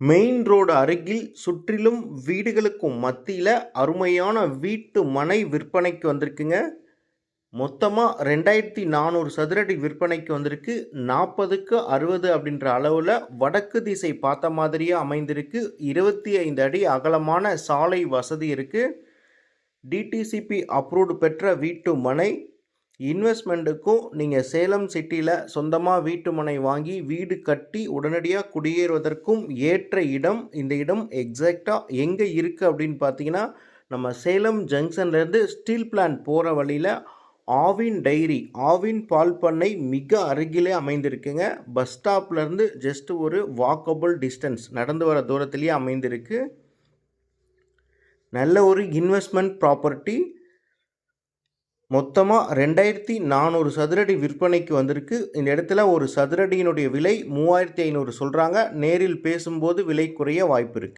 Main road அருகில் சுற்றிலும் வீடுகளுக்கும் மத்தியில் அருமையான வீட்டு மனை விற்பனைக்கு வந்திருக்குங்க. மொத்தமாக ரெண்டாயிரத்தி நானூறு சதுரடி விற்பனைக்கு வந்திருக்கு. நாற்பதுக்கு அறுபது அப்படின்ற அளவில் வடக்கு திசை பார்த்த மாதிரியே அமைந்திருக்கு. இருபத்தி ஐந்து அடி அகலமான சாலை வசதி இருக்குது டிடிசிபி அப்ரூவ்டு பெற்ற வீட்டு மனை இன்வெஸ்ட்மெண்ட்டுக்கும் நீங்கள் சேலம் சிட்டியில் சொந்தமாக வீட்டு மனை வாங்கி வீடு கட்டி உடனடியாக குடியேறுவதற்கும் ஏற்ற இடம் இந்த இடம் எக்ஸாக்டாக எங்கே இருக்குது அப்படின்னு பார்த்தீங்கன்னா நம்ம சேலம் ஜங்ஷன்லேருந்து ஸ்டீல் பிளான்ட் போகிற வழியில் ஆவின் டைரி ஆவின் பால் பண்ணை மிக அருகிலே அமைந்திருக்குங்க. பஸ் ஸ்டாப்லேருந்து ஜஸ்ட் ஒரு வாக்கபுள் டிஸ்டன்ஸ் நடந்து வர தூரத்துலேயே அமைந்திருக்கு. நல்ல ஒரு இன்வெஸ்ட்மெண்ட் ப்ராப்பர்ட்டி மொத்தமாக ரெண்டாயிரத்தி நானூறு சதுரடி விற்பனைக்கு வந்திருக்கு. இந்த இடத்துல ஒரு சதுரடியினுடைய விலை மூவாயிரத்தி ஐநூறு சொல்கிறாங்க நேரில் பேசும்போது விலை குறைய வாய்ப்பு இருக்குது